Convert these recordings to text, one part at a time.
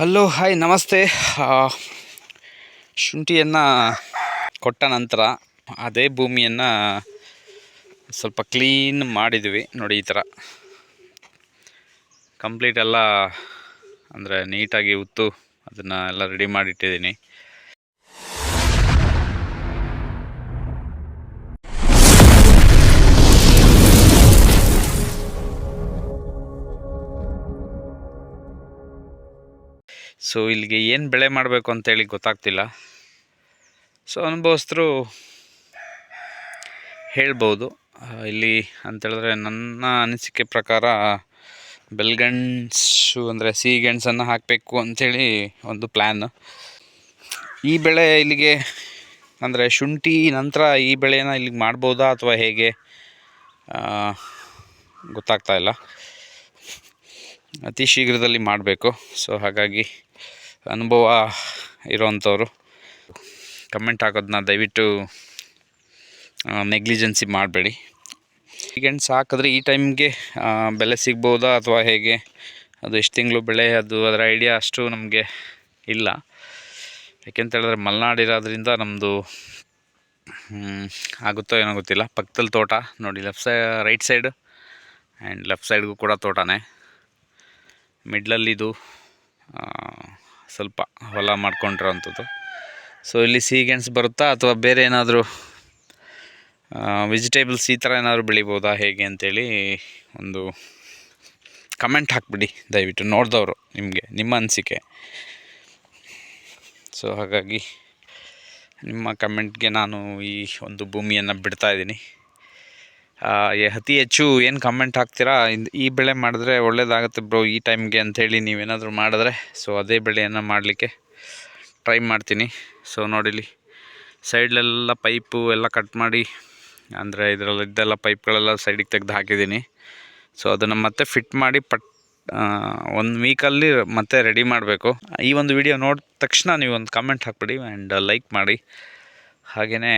Hello hi ನಮಸ್ತೆ. ಶುಂಠಿಯನ್ನು ಕೊಟ್ಟ ನಂತರ ಅದೇ ಭೂಮಿಯನ್ನು ಸ್ವಲ್ಪ ಕ್ಲೀನ್ ಮಾಡಿದ್ವಿ. ನೋಡಿ ಈ ಥರ ಕಂಪ್ಲೀಟ್ ಎಲ್ಲ ಅಂದರೆ ನೀಟಾಗಿ ಉತ್ತು. ಅದನ್ನು ಎಲ್ಲ ರೆಡಿ ಮಾಡಿಟ್ಟಿದ್ದೀನಿ. ಸೊ ಇಲ್ಲಿಗೆ ಏನು ಬೆಳೆ ಮಾಡಬೇಕು ಅಂತೇಳಿ ಗೊತ್ತಾಗ್ತಿಲ್ಲ. ಸೊ ಅನುಭವಸ್ಥರು ಹೇಳ್ಬೋದು. ಇಲ್ಲಿ ಅಂತೇಳಿದ್ರೆ ನನ್ನ ಅನಿಸಿಕೆ ಪ್ರಕಾರ ಬೆಲ್ಗಣ್ಸು ಅಂದರೆ ಸಿಹಿ ಗೆಣಸನ್ನು ಹಾಕಬೇಕು ಅಂಥೇಳಿ ಒಂದು ಪ್ಲ್ಯಾನ್ ಈ ಬೆಳೆ ಇಲ್ಲಿಗೆ ಅಂದರೆ ಶುಂಠಿ ನಂತರ ಈ ಬೆಳೆಯನ್ನು ಇಲ್ಲಿಗೆ ಮಾಡ್ಬೋದಾ ಅಥವಾ ಹೇಗೆ? ಗೊತ್ತಾಗ್ತಾ ಇಲ್ಲ. ಅತಿ ಶೀಘ್ರದಲ್ಲಿ ಮಾಡಬೇಕು. ಸೊ ಹಾಗಾಗಿ ಅನುಭವ ಇರೋವಂಥವ್ರು. ಕಮೆಂಟ್ ಹಾಕೋದನ್ನ ದಯವಿಟ್ಟು ನೆಗ್ಲಿಜೆನ್ಸಿ ಮಾಡಬೇಡಿ. ಗೆಣಸು ಹಾಕಿದ್ರೆ ಈ ಟೈಮ್ಗೆ ಬೆಲೆ ಸಿಗ್ಬೋದಾ ಅಥವಾ ಹೇಗೆ? ಅದು ಎಷ್ಟು ತಿಂಗಳು ಬೆಳೆ, ಅದು ಅದರ ಐಡಿಯಾ ಅಷ್ಟು ನಮಗೆ ಇಲ್ಲ. ಯಾಕೆಂತ ಹೇಳಿದ್ರೆ ಮಲೆನಾಡು ಇರೋದ್ರಿಂದ ನಮ್ಮದು ಆಗುತ್ತೋ ಏನೋ ಗೊತ್ತಿಲ್ಲ. ಪಕ್ಕದಲ್ಲಿ ತೋಟ, ನೋಡಿ left side right side and left ಸೈಡ್ಗೂ ಕೂಡ ತೋಟನೇ. ಮಿಡ್ಲಲ್ಲಿದು ಸ್ವಲ್ಪ ಹೊಲ ಮಾಡ್ಕೊಂಡಿರೋವಂಥದ್ದು ಸೊ ಇಲ್ಲಿ ಸಿಹಿ ಗೆಣಸು ಬರುತ್ತಾ ಅಥವಾ ಬೇರೆ ಏನಾದರೂ ವೆಜಿಟೇಬಲ್ಸ್ ಈ ಥರ ಏನಾದರೂ ಬೆಳಿಬೋದಾ ಹೇಗೆ ಅಂತೇಳಿ ಒಂದು ಕಮೆಂಟ್ ಹಾಕ್ಬಿಡಿ, ದಯವಿಟ್ಟು ನೋಡಿದವರು ನಿಮಗೆ, ನಿಮ್ಮ ಅನಿಸಿಕೆ. ಸೊ ಹಾಗಾಗಿ ನಿಮ್ಮ ಕಮೆಂಟ್ಗೆ ನಾನು ಈ ಒಂದು ಭೂಮಿಯನ್ನು ಬಿಡ್ತಾ ಇದ್ದೀನಿ. ಅತಿ ಹೆಚ್ಚು ಏನು ಕಮೆಂಟ್ ಹಾಕ್ತೀರಾ? ಈ ಬೆಳೆ ಮಾಡಿದ್ರೆ ಒಳ್ಳೇದಾಗುತ್ತೆ ಬ್ರೋ ಈ ಟೈಮ್ಗೆ ಅಂಥೇಳಿ ನೀವೇನಾದರೂ ಮಾಡಿದ್ರೆ. ಸೊ ಅದೇ ಬೆಳೆಯನ್ನು ಮಾಡಲಿಕ್ಕೆ ಟ್ರೈ ಮಾಡ್ತೀನಿ. ಸೊ ನೋಡಿಲಿ ಸೈಡ್ಲೆಲ್ಲ ಪೈಪು ಎಲ್ಲ ಕಟ್ ಮಾಡಿ, ಅಂದರೆ ಇದರಲ್ಲಿದ್ದೆಲ್ಲ ಪೈಪ್ಗಳೆಲ್ಲ ಸೈಡಿಗೆ ತೆಗೆದು ಹಾಕಿದ್ದೀನಿ. ಸೊ ಅದನ್ನು ಮತ್ತೆ ಫಿಟ್ ಮಾಡಿ ಪಟ್ ಒಂದು ವೀಕಲ್ಲಿ ಮತ್ತೆ ರೆಡಿ ಮಾಡಬೇಕು. ಈ ಒಂದು ವಿಡಿಯೋ ನೋಡಿದ ತಕ್ಷಣ ನೀವು ಒಂದು ಕಮೆಂಟ್ ಹಾಕ್ಬಿಡಿ ಆ್ಯಂಡ್ ಲೈಕ್ ಮಾಡಿ. ಹಾಗೆಯೇ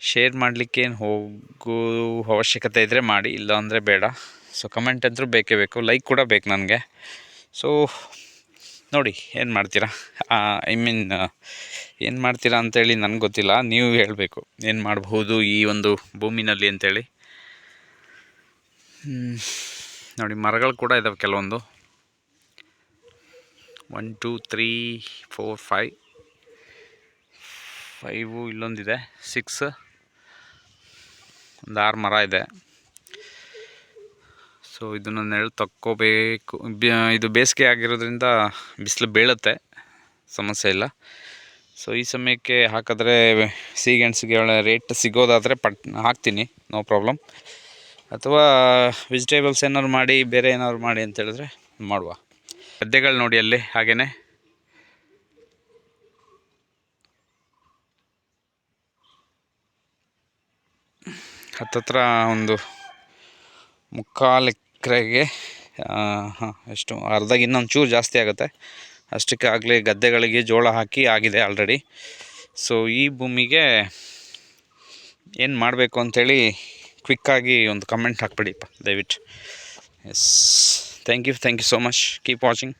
ಶೇರ್ ಮಾಡಲಿಕ್ಕೆ ಏನು ಹೋಗೋ ಅವಶ್ಯಕತೆ ಇದ್ದರೆ ಮಾಡಿ ಇಲ್ಲ ಅಂದರೆ ಬೇಡ. ಸೊ ಕಮೆಂಟ್ ಅಂತೂ ಬೇಕೇ ಬೇಕು. ಲೈಕ್ ಕೂಡ ಬೇಕು ನನಗೆ. ಸೊ ನೋಡಿ, ಏನು ಮಾಡ್ತೀರಾ? ಐ ಮೀನ್ ಏನು ಮಾಡ್ತೀರಾ ಅಂತೇಳಿ ನನಗೆ ಗೊತ್ತಿಲ್ಲ. ನೀವು ಹೇಳಬೇಕು. ಏನು ಮಾಡಬಹುದು ಈ ಒಂದು ಭೂಮಿನಲ್ಲಿ ಅಂತೇಳಿ. ನೋಡಿ, ಮರಗಳು ಕೂಡ ಇದ್ದಾವೆ ಕೆಲವೊಂದು. One two three four five five ಇಲ್ಲೊಂದಿದೆ. Six ಒಂದು ಆರು ಮರ ಇದೆ. ಸೊ ಇದನ್ನು ನೆರಳು ತಕ್ಕೋಬೇಕು. ಇದು ಬೇಸಿಗೆ ಆಗಿರೋದ್ರಿಂದ ಬಿಸಿಲು ಬೀಳುತ್ತೆ. ಸಮಸ್ಯೆ ಇಲ್ಲ. ಸೊ ಈ ಸಮಯಕ್ಕೆ ಹಾಕಿದ್ರೆ ಸಿಹಿಗೆಣಸಿಗೆ ಒಳ್ಳೆ ರೇಟ್ ಸಿಗೋದಾದರೆ ಪಟ್, ಹಾಕ್ತೀನಿ. ನೋ ಪ್ರಾಬ್ಲಮ್ ಅಥವಾ ವೆಜಿಟೇಬಲ್ಸ್ ಏನಾದ್ರು ಮಾಡಿ, ಬೇರೆ ಏನಾದ್ರು ಮಾಡಿ ಅಂತ ಹೇಳಿದ್ರೆ ಮಾಡುವ. ಗದ್ದೆಗಳು ನೋಡಿ ಅಲ್ಲಿ ಹಾಗೆಯೇ ಹತ್ತತ್ರ ಒಂದು ಮುಕ್ಕಾಲು ಎಕರೆಗೆ ಹಾಂ, ಎಷ್ಟು ಅರ್ಧ ಇನ್ನೊಂದು ಚೂರು ಜಾಸ್ತಿ ಆಗುತ್ತೆ. ಅಷ್ಟಕ್ಕೆ ಆಗಲೇ ಗದ್ದೆಗಳಿಗೆ ಜೋಳ ಹಾಕಿ ಆಗಿದೆ ಆಲ್ರೆಡಿ ಸೊ ಈ ಭೂಮಿಗೆ ಏನು ಮಾಡಬೇಕು ಅಂಥೇಳಿ ಕ್ವಿಕ್ಕಾಗಿ ಒಂದು ಕಮೆಂಟ್ ಹಾಕ್ಬಿಡಿಪ್ಪ ದಯವಿಟ್ಟು. Yes thank you thank you so much keep watching